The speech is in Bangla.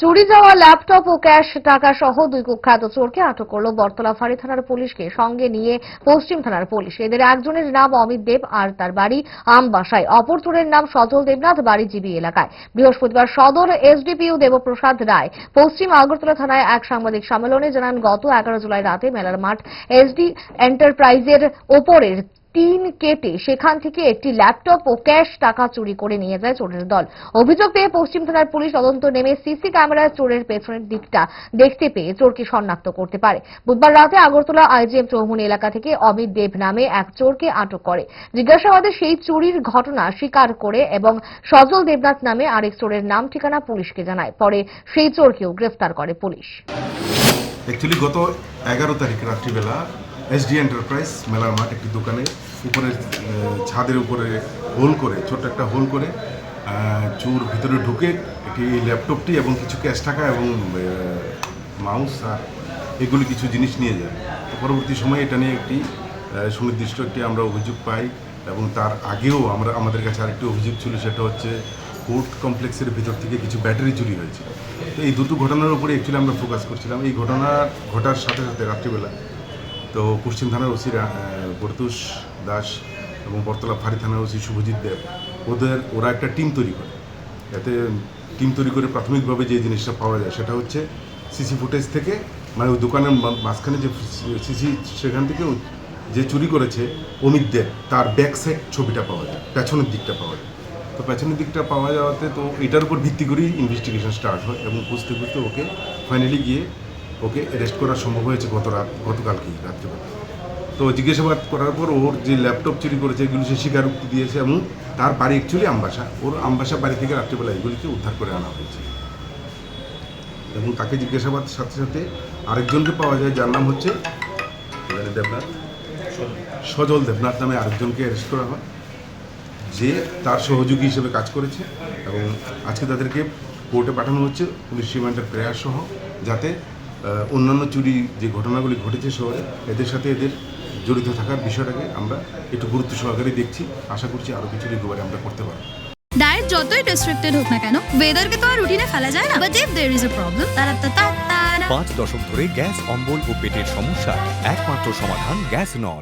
চুরি যাওয়া ল্যাপটপ ও ক্যাশ টাকা সহ দুই কুখ্যাত চোরকে আটক করল বর্তলা ফাঁড়ি থানার পুলিশকে। সঙ্গে নিয়ে পশ্চিম থানার পুলিশ। এদের একজনের নাম অমিত দেব আর তার বাড়ি আমবাসায়। অপর চোরের নাম সজল দেবনাথ, বাড়ি জিবি এলাকায়। বৃহস্পতিবার সদর এসডিপিও দেবপ্রসাদ রায় পশ্চিম আগরতলা থানায় এক সাংবাদিক সম্মেলনে জানান, গত এগারো জুলাই রাতে মেলার মাঠ এসডি এন্টারপ্রাইজের ওপরের টিন কেটে সেখান থেকে একটি ল্যাপটপ ও ক্যাশ টাকা চুরি করে নিয়ে যায় চোরের দল। অভিযোগ পেয়ে পশ্চিম থানার পুলিশ তদন্ত নেমে সিসি ক্যামেরায় চোরের পেছনের দিকটা দেখতে পেয়ে চোরকে শনাক্ত করতে পারে। বুধবার রাতে আগরতলা আইজিএম চৌমুনি এলাকা থেকে অমিত দেব নামে এক চোরকে আটক করে। জিজ্ঞাসাবাদে সেই চুরির ঘটনা স্বীকার করে এবং সজল দেবনাথ নামে আরেক চোরের নাম, ঠিকানা পুলিশকে জানায়। পরে সেই চোরকেও গ্রেফতার করে পুলিশ। গত এগারো তারিখ রাত্রিবেলা এসডি এন্টারপ্রাইজ মেলার মাঠ একটি দোকানে উপরে ছাদের উপরে হোল করে, ছোট্ট একটা হোল করে চোর ভিতরে ঢুকে একটি ল্যাপটপটি এবং কিছু ক্যাশ টাকা এবং মাউস আর এগুলি কিছু জিনিস নিয়ে যায়। পরবর্তী সময়ে এটা নিয়ে একটি সুনির্দিষ্ট একটি আমরা অভিযোগ পাই এবং তার আগেও আমরা, আমাদের কাছে আরেকটি অভিযোগ ছিল, সেটা হচ্ছে কোর্ট কমপ্লেক্সের ভিতর থেকে কিছু ব্যাটারি চুরি হয়েছে। তো এই দুটো ঘটনার উপরে অ্যাকচুয়ালি আমরা ফোকাস করছিলাম। এই ঘটনা ঘটার সাথে সাথে রাত্রিবেলা তো পশ্চিম থানার ওসি বরতুষ দাস এবং বর্তলা ফাঁড়ি থানার ওসি শুভজিৎ দেব, ওদের, ওরা একটা টিম তৈরি করে। এতে টিম তৈরি করে প্রাথমিকভাবে যে জিনিসটা পাওয়া যায় সেটা হচ্ছে সিসি ফুটেজ থেকে মানে ওই দোকানের মাঝখানে যে সিসি সেখান থেকে যে চুরি করেছে অমিত দেব, তার ব্যাক সাইড ছবিটা পাওয়া যায়, পেছনের দিকটা পাওয়া যায়। তো পেছনের দিকটা পাওয়া যাওয়াতে তো এটার উপর ভিত্তি করেই ইনভেস্টিগেশন স্টার্ট হয় এবং খুঁজতে খুঁজতে ওকে ফাইনালি গিয়ে ওকে অ্যারেস্ট করা সম্ভব হয়েছে গত রাত গতকালকেই রাত্রিবেলা। তো জিজ্ঞাসাবাদ করার পর ওর যে ল্যাপটপ চুরি করেছে, এগুলি সে স্বীকারোক্তি দিয়েছে এবং তার বাড়ি অ্যাকচুয়ালি আমবাসা। ওর আমবাসা বাড়ি থেকে রাত্রিবেলা এগুলিকে উদ্ধার করে আনা হয়েছে। এবং তাকে জিজ্ঞাসাবাদ সাথে সাথে আরেকজনকে পাওয়া যায়, যার নাম হচ্ছে দেবনাথ। সজল দেবনাথ নামে আরেকজনকে অ্যারেস্ট করা হয়। যে তার সহযোগী হিসেবে কাজ করেছে এবং আজকে তাদেরকে কোর্টে পাঠানো হচ্ছে। পুলিশ রিমান্ডের প্রেয়ার সহ, যাতে অন্যান্য চুরি যে ঘটনাগুলি ঘটেছে শহরে এদের সাথে এদের জড়িত থাকার বিষয়টাকে আমরা একটু গুরুত্ব সহকারে দেখছি। আশা করছি আরও কিছু রিকভারি আমরা করতে পারব। ডায়েট যতই রেস্ট্রিক্টেড হোক না কেন ওয়েদারকে তো আর রুটিনে ফেলা যায় না। But if there is a problem তারা তা তা পাঁচ দশক ধরে গ্যাস অম্বল ও পেটের সমস্যা একমাত্র সমাধান গ্যাস নল।